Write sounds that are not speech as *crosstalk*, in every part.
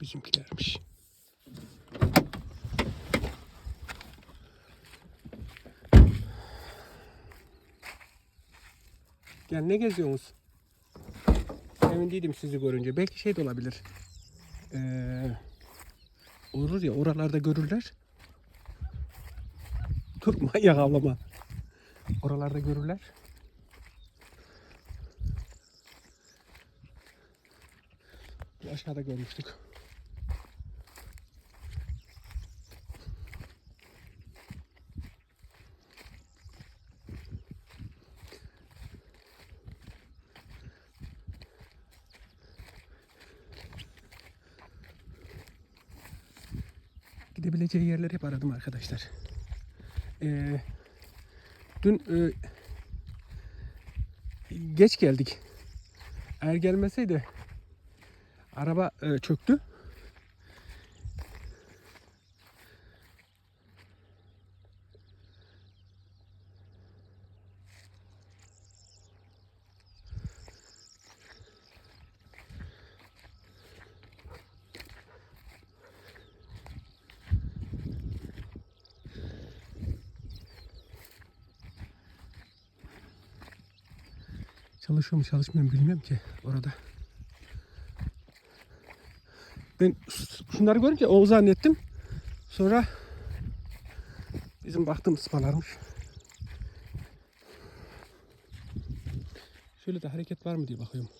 Bizimkilermiş. Gel ne geziyorsunuz? Emin değilim sizi görünce. Belki şey de olabilir. Ee, olur ya oralarda görürler. Dur *laughs* manyak avlama. Oralarda görürler. Aşağıda görmüştük. Gidebileceği yerleri hep aradım arkadaşlar. Ee, dün e, geç geldik. Eğer gelmeseydi araba e, çöktü. Çalışıyor mu çalışmıyor mu bilmiyorum ki orada. Ben şunları görünce o zannettim. Sonra bizim baktığımız spalarmış. Şöyle de hareket var mı diye bakıyorum.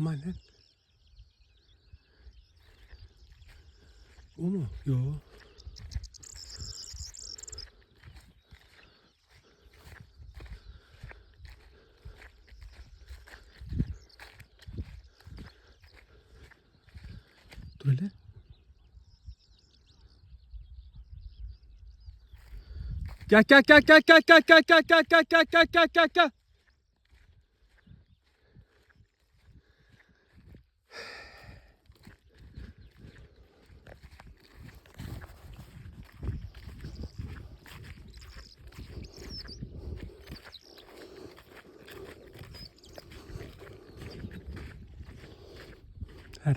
Lan. O mu? Yo. Dur hele. Gel gel gel gel gel gel gel gel gel gel gel gel gel gel gel.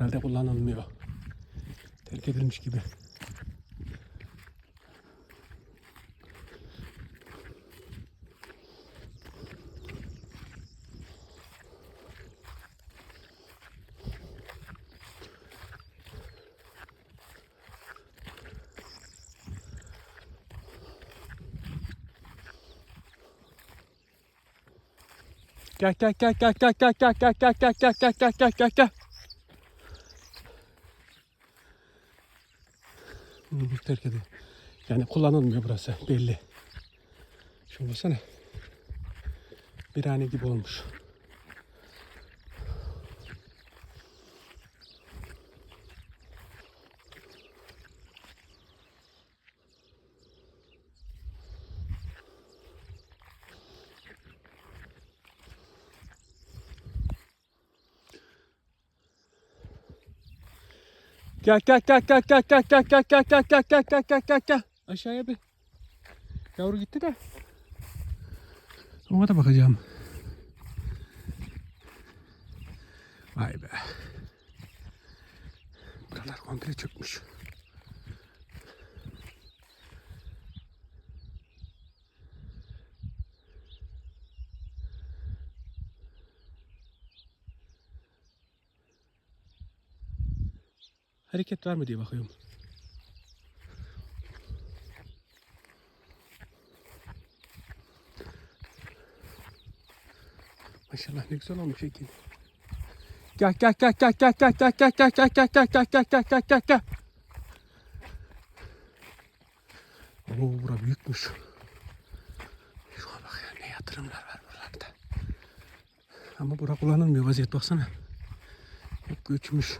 Herhalde kullanılmıyor. Terk edilmiş gibi. Gel gel gel gel gel gel gel gel gel gel gel gel gel gel gel gel. Bunu bu terk ediyor. Yani kullanılmıyor burası belli. Şuna baksana. Birhane gibi olmuş. Gel gel gel gel gel gel gel gel gel gel gel gel gel gel gel gel aşağıya bir yavru gitti de ona da bakacağım. hareket var mı diye bakıyorum. Maşallah ne güzel olmuş ekin. Gel gel gel gel gel gel gel gel gel gel gel gel gel gel gel gel gel gel. Oo bura büyükmüş. Şuna bak ya ne yatırımlar var buralarda. Ama bura kullanılmıyor vaziyet baksana. Hep göçmüş.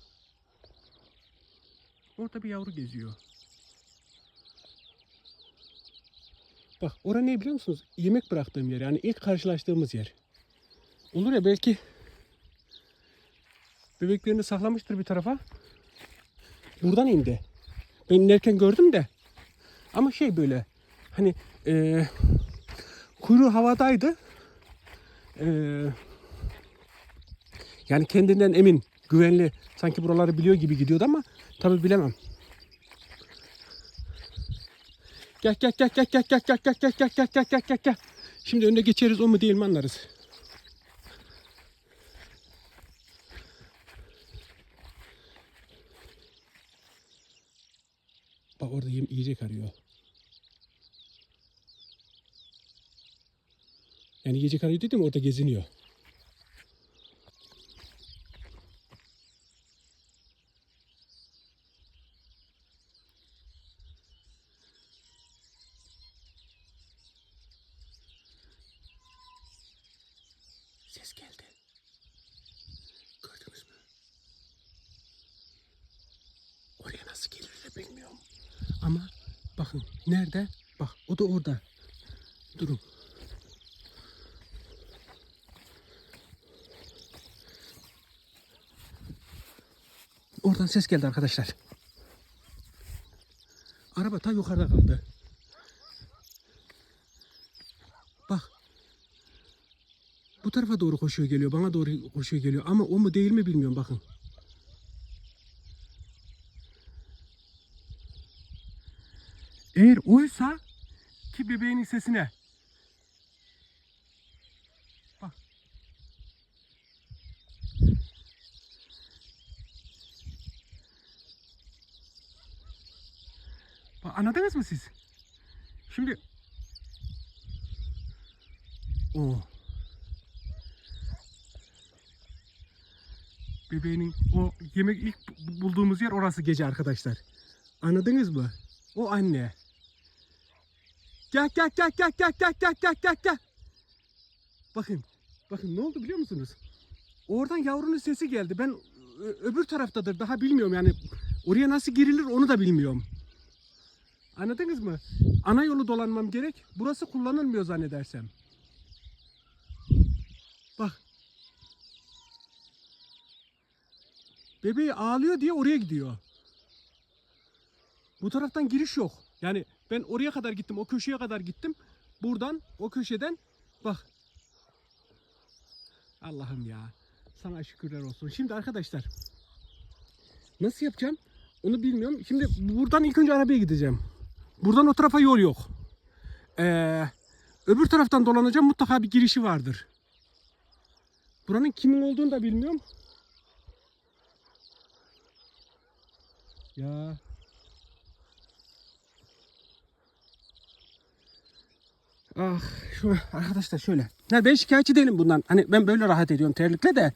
Orada bir yavru geziyor. Bak orası ne biliyor musunuz? Yemek bıraktığım yer. Yani ilk karşılaştığımız yer. Olur ya belki bebeklerini saklamıştır bir tarafa. Buradan indi. Ben inerken gördüm de. Ama şey böyle hani eee kuyruğu havadaydı. Eee yani kendinden emin, güvenli, sanki buraları biliyor gibi gidiyordu ama tabi bilemem. Gel gel gel gel gel gel gel gel gel gel gel gel gel gel gel. Şimdi önüne geçeriz o mu değil mi anlarız. Bak orada yiyecek arıyor. Yani yiyecek arıyor dedim orada geziniyor. Ses geldi. Gördünüz mü? Oraya nasıl gelirler bilmiyorum. Ama bakın nerede? Bak o da orada. Durun. Oradan ses geldi arkadaşlar. Araba ta yukarıda kaldı. Bak bu tarafa doğru koşuyor geliyor. Bana doğru koşuyor geliyor. Ama o mu değil mi bilmiyorum bakın. Oysa ki bebeğinin sesine. Bak. Anladınız mı siz? Şimdi o bebeğinin o yemek ilk bu- bulduğumuz yer orası gece arkadaşlar. Anladınız mı? O anne. Gel gel gel gel gel gel gel gel gel gel. Bakın. Bakın ne oldu biliyor musunuz? Oradan yavrunun sesi geldi. Ben öbür taraftadır. Daha bilmiyorum yani. Oraya nasıl girilir onu da bilmiyorum. Anladınız mı? Ana yolu dolanmam gerek. Burası kullanılmıyor zannedersem. Bak. Bebeği ağlıyor diye oraya gidiyor. Bu taraftan giriş yok. Yani ben oraya kadar gittim. O köşeye kadar gittim. Buradan o köşeden bak. Allah'ım ya. Sana şükürler olsun. Şimdi arkadaşlar nasıl yapacağım? Onu bilmiyorum. Şimdi buradan ilk önce arabaya gideceğim. Buradan o tarafa yol yok. Ee, öbür taraftan dolanacağım. Mutlaka bir girişi vardır. Buranın kimin olduğunu da bilmiyorum. Ya. Ah şu arkadaşlar şöyle. Ya ben şikayetçi değilim bundan. Hani ben böyle rahat ediyorum terlikle de.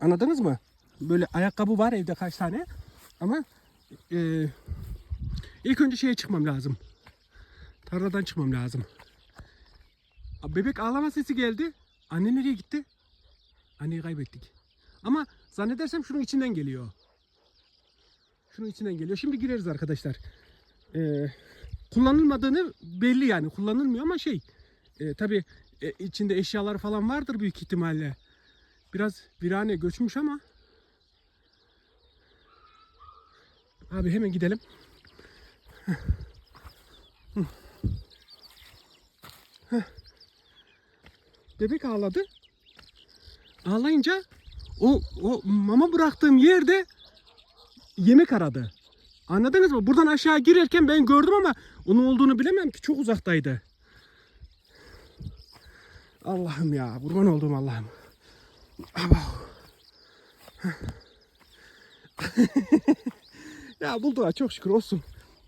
Anladınız mı? Böyle ayakkabı var evde kaç tane. Ama e, ilk önce şeye çıkmam lazım. Tarladan çıkmam lazım. Bebek ağlama sesi geldi. Anne nereye gitti? Anneyi kaybettik. Ama zannedersem şunun içinden geliyor. Şunun içinden geliyor. Şimdi gireriz arkadaşlar. Ee, kullanılmadığını belli yani. Kullanılmıyor ama şey. E, tabii e, içinde eşyalar falan vardır büyük ihtimalle. Biraz virane göçmüş ama. Abi hemen gidelim. Bebek ağladı. Ağlayınca o, o mama bıraktığım yerde yemek aradı. Anladınız mı? Buradan aşağı girerken ben gördüm ama onun olduğunu bilemem ki çok uzaktaydı. Allah'ım ya, kurban olduğum Allah'ım. *laughs* Ya buldular çok şükür olsun.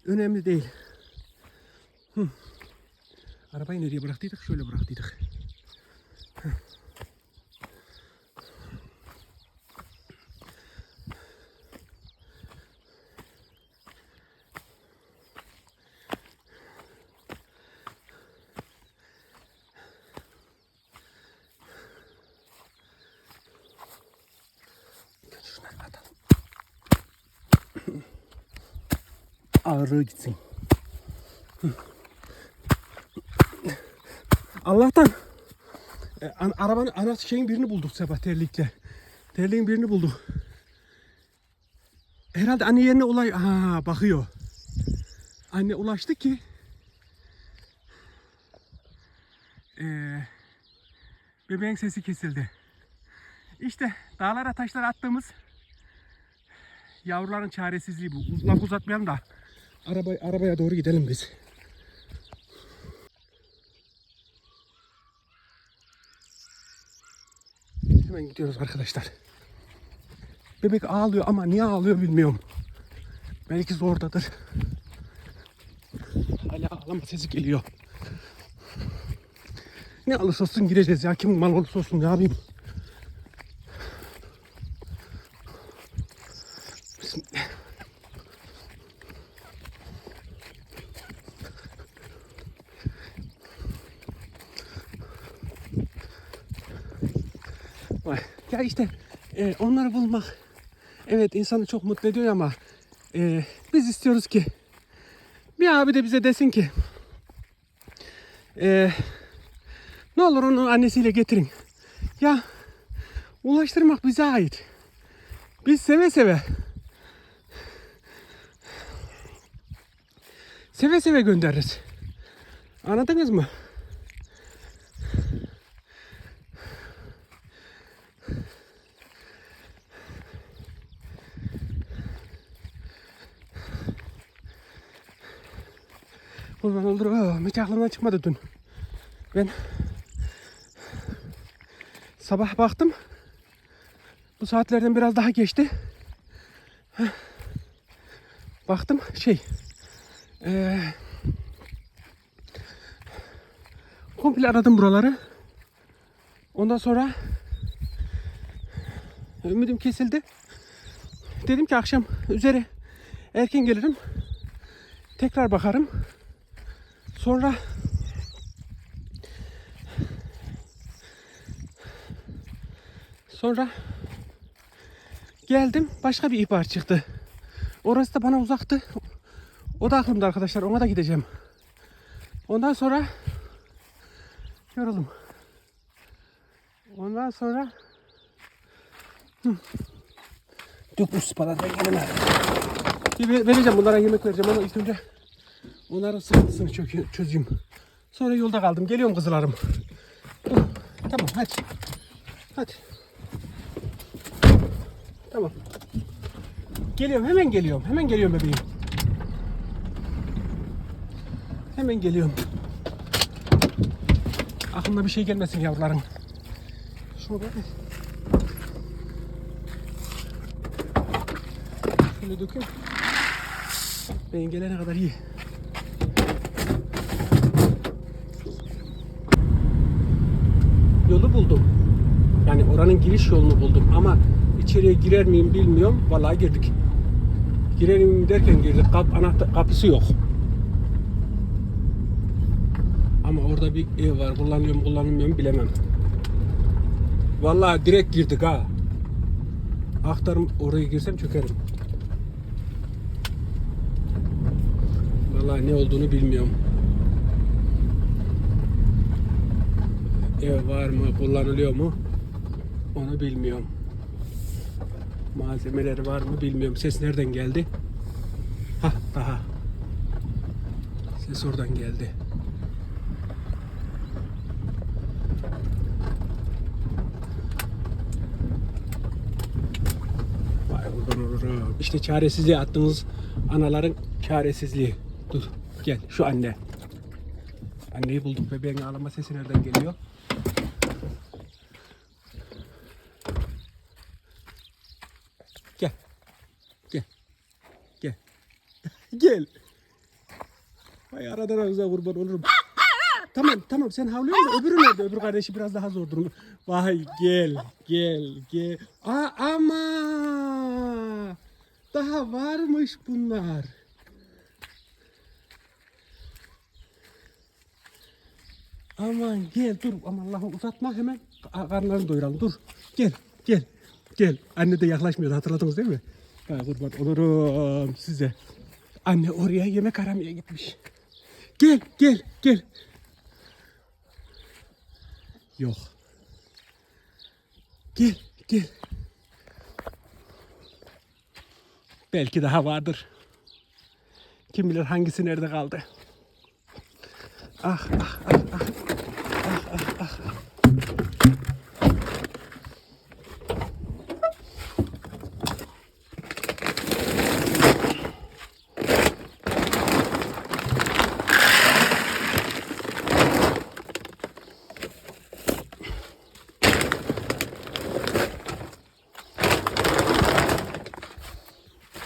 Önemli değil. Hı. Arabayı nereye bıraktıydık? Şöyle bıraktıydık. Şunları Ağırlığı gitsin. Allah'tan e, an- arabanın ana şeyin birini bulduk sabah terlikle. Terliğin birini bulduk. Herhalde anne yerine olay ha bakıyor. Anne ulaştı ki e, bebeğin sesi kesildi. İşte dağlara taşlara attığımız yavruların çaresizliği bu. Laf uzatmayalım da araba, arabaya doğru gidelim biz. Hemen gidiyoruz arkadaşlar. Bebek ağlıyor ama niye ağlıyor bilmiyorum. Belki zordadır. Hala ağlama sesi geliyor. Ne alırsa olsun gireceğiz ya. Kimin mal olursa olsun ne yapayım. Bismillah. Vay. Ya işte e, onları bulmak evet insanı çok mutlu ediyor ama e, biz istiyoruz ki bir abi de bize desin ki e, ne olur onu annesiyle getirin. Ya ulaştırmak bize ait. Biz seve seve seve seve göndeririz. Anladınız mı? Kurban olur. Aa, hiç aklımdan çıkmadı dün. Ben sabah baktım. Bu saatlerden biraz daha geçti. Baktım şey eee komple aradım buraları. Ondan sonra ümidim kesildi. Dedim ki akşam üzeri erken gelirim. Tekrar bakarım. Sonra sonra geldim başka bir ihbar çıktı. Orası da bana uzaktı. O da aklımda arkadaşlar. Ona da gideceğim. Ondan sonra yoruldum. Ondan sonra. Yok bu ver- vereceğim bunlara yemek vereceğim ama ilk önce onların sıkıntısını çökü- çözeyim. Sonra yolda kaldım. Geliyorum kızlarım. Oh, Tamam hadi. Hadi. Tamam. Geliyorum hemen geliyorum. Hemen geliyorum bebeğim. Hemen geliyorum. Aklına bir şey gelmesin yavruların. Şunu ver. Şöyle dökeyim. Ben gelene kadar iyi. Yolu buldum. Yani oranın giriş yolunu buldum ama içeriye girer miyim bilmiyorum. Vallahi girdik. Girer derken girdik. Kap, anahtar, kapısı yok. Ama orada bir ev var. Kullanıyor mu kullanmıyor mu bilemem. Vallahi direkt girdik ha. Aktarım oraya girsem çökerim. Vallahi ne olduğunu bilmiyorum. Var mı, kullanılıyor mu? Onu bilmiyorum. Malzemeleri var mı bilmiyorum. Ses nereden geldi? Ha daha. Ses oradan geldi. Vay kurban olurum. İşte çaresizliğe attığımız anaların çaresizliği. Dur gel şu anne. Anneyi bulduk bebeğin ağlama sesi nereden geliyor? Gel. Gel. Gel. Gel. Vay aradan ağza kurban olurum. tamam tamam sen havlıyorsun da öbürü nerede? Öbür kardeşi biraz daha zor durum. Vay gel gel gel. Aa, ama daha varmış bunlar. Aman gel dur aman Allah'ım uzatma hemen Ka- karnlarını doyuralım dur gel gel gel anne de yaklaşmıyordu hatırladınız değil mi? Ha, kurban olurum size. Anne oraya yemek aramaya gitmiş. Gel gel gel. Yok. Gel gel. Belki daha vardır. Kim bilir hangisi nerede kaldı. Ah ah ah ah.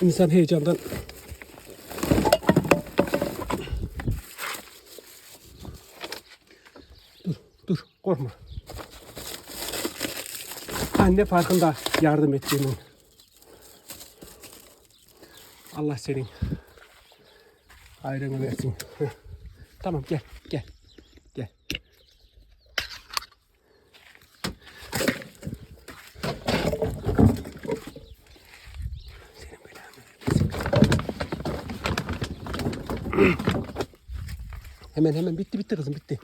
İnsan heyecandan Dur, dur, korkma. Anne farkında yardım ettiğinin. Allah senin hayrını versin. Tamam gel. Hemen hemen bitti bitti kızım bitti.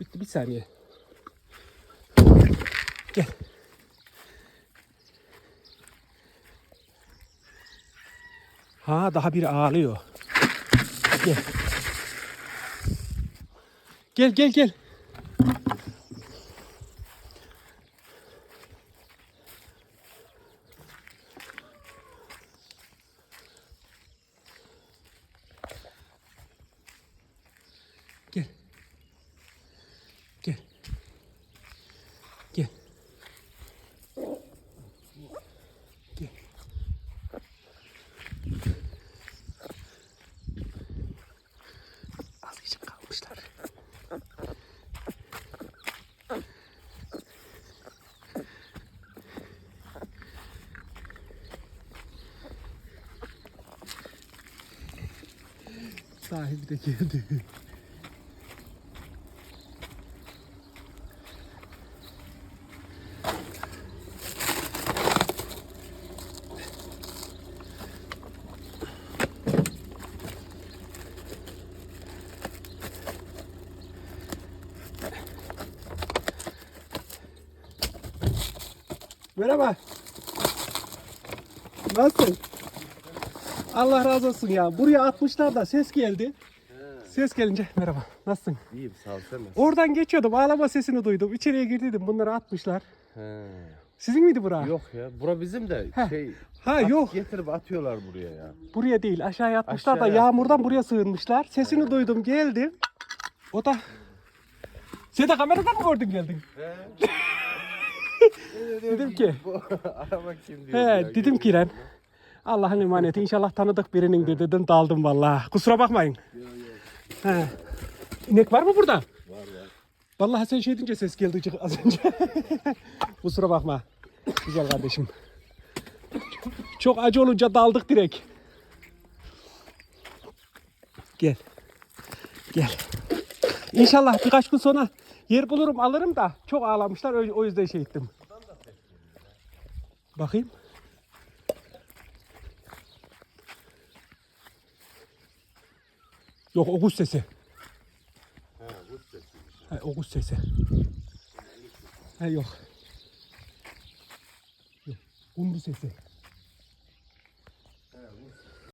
Bitti bir saniye. Gel. Ha daha biri ağlıyor. Gel. Gel gel gel. Sahibi de geldi. Merhaba. Nasılsın? Allah razı olsun ya. Buraya atmışlar da ses geldi. Ses gelince merhaba. Nasılsın? İyiyim sağ ol sen nasılsın? Oradan geçiyordum. Ağlama sesini duydum. İçeriye girdiydim. Bunları atmışlar. He. Sizin miydi bura? Yok ya bura bizim de Heh. şey Ha at- yok. getirip atıyorlar buraya ya. Buraya değil. Aşağıya atmışlar da Aşağıya yağmurdan buraya sığınmışlar. Sesini duydum. Geldim. O da sen de kameradan mı gördün geldin? *laughs* Dedim ki *laughs* araba kim diyor He ya, dedim ki lan Allah'ın emaneti *laughs* inşallah tanıdık birinin de dedim daldım vallahi. Kusura bakmayın. He. İnek var mı burada? Var var. Vallahi sen şey deyince ses geldi az önce. *laughs* Kusura bakma. Güzel kardeşim. Çok acı olunca daldık direkt. Gel. Gel. İnşallah birkaç gün sonra yer bulurum alırım da çok ağlamışlar o yüzden şey ettim. Bakayım. Yok o kuş sesi. He bu sesiymiş. Ha, o kuş sesi. Ha yok. Yok. Kumru sesi.